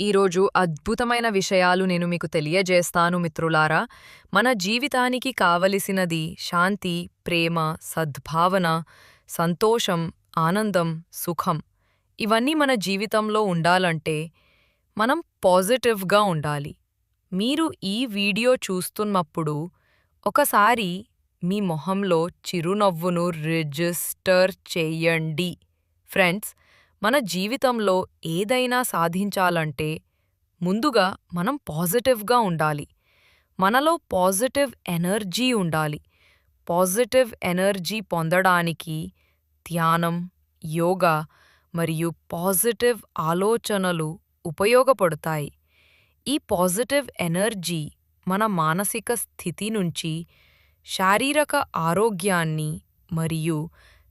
ఈరోజు అద్భుతమైన విషయాలు నేను మీకు తెలియజేస్తాను మిత్రులారా. మన జీవితానికి కావలసినది శాంతి ప్రేమ సద్భావన సంతోషం ఆనందం సుఖం. ఇవన్నీ మన జీవితంలో ఉండాలంటే మనం పాజిటివ్గా ఉండాలి. మీరు ఈ వీడియో చూస్తున్నప్పుడు ఒకసారి మీ మొహంలో చిరునవ్వును రిజిస్టర్ చేయండి. ఫ్రెండ్స్ మన జీవితంలో ఏదైనా సాధించాలంటే ముందుగా మనం పాజిటివ్గా ఉండాలి. మనలో పాజిటివ్ ఎనర్జీ ఉండాలి. పాజిటివ్ ఎనర్జీ పొందడానికి ధ్యానం యోగా మరియు పాజిటివ్ ఆలోచనలు ఉపయోగపడతాయి. ఈ పాజిటివ్ ఎనర్జీ మన మానసిక స్థితి నుంచి శారీరక ఆరోగ్యాన్ని మరియు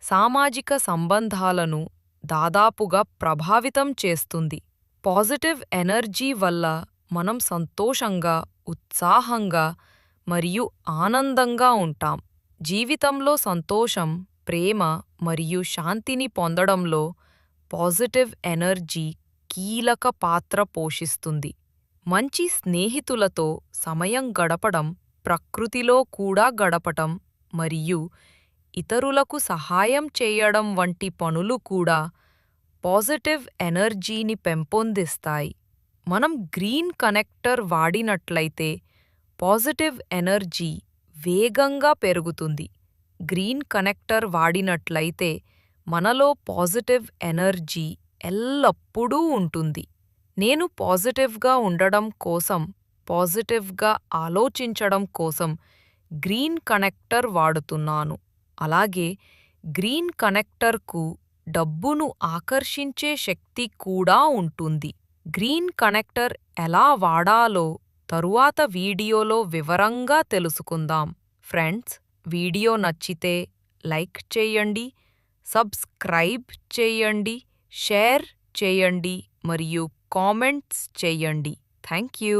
సామాజిక సంబంధాలను దాదాపుగా ప్రభావితం చేస్తుంది. పాజిటివ్ ఎనర్జీ వల్ల మనం సంతోషంగా ఉత్సాహంగా మరియు ఆనందంగా ఉంటాం. జీవితంలో సంతోషం ప్రేమ మరియు శాంతిని పొందడంలో పాజిటివ్ ఎనర్జీ కీలక పాత్ర పోషిస్తుంది. మంచి స్నేహితులతో సమయం గడపడం ప్రకృతిలో కూడా గడపటం మరియు ఇతరులకు సహాయం చేయడం వంటి పనులు కూడా పాజిటివ్ ఎనర్జీని పెంపొందిస్తాయి. మనం గ్రీన్ కనెక్టర్ వాడినట్లయితే పాజిటివ్ ఎనర్జీ వేగంగా పెరుగుతుంది. గ్రీన్ కనెక్టర్ వాడినట్లయితే మనలో పాజిటివ్ ఎనర్జీ ఎల్లప్పుడూ ఉంటుంది. నేను పాజిటివ్గా ఉండడం కోసం పాజిటివ్గా ఆలోచించడం కోసం గ్రీన్ కనెక్టర్ వాడుతున్నాను. అలాగే గ్రీన్ కనెక్టర్కు డబ్బును ఆకర్షించే శక్తి కూడా ఉంటుంది. గ్రీన్ కనెక్టర్ ఎలా వాడాలో తరువాత వీడియోలో వివరంగా తెలుసుకుందాం. ఫ్రెండ్స్ వీడియో నచ్చితే లైక్ చేయండి సబ్స్క్రైబ్ చేయండి షేర్ చేయండి మరియు కామెంట్స్ చేయండి. Thank you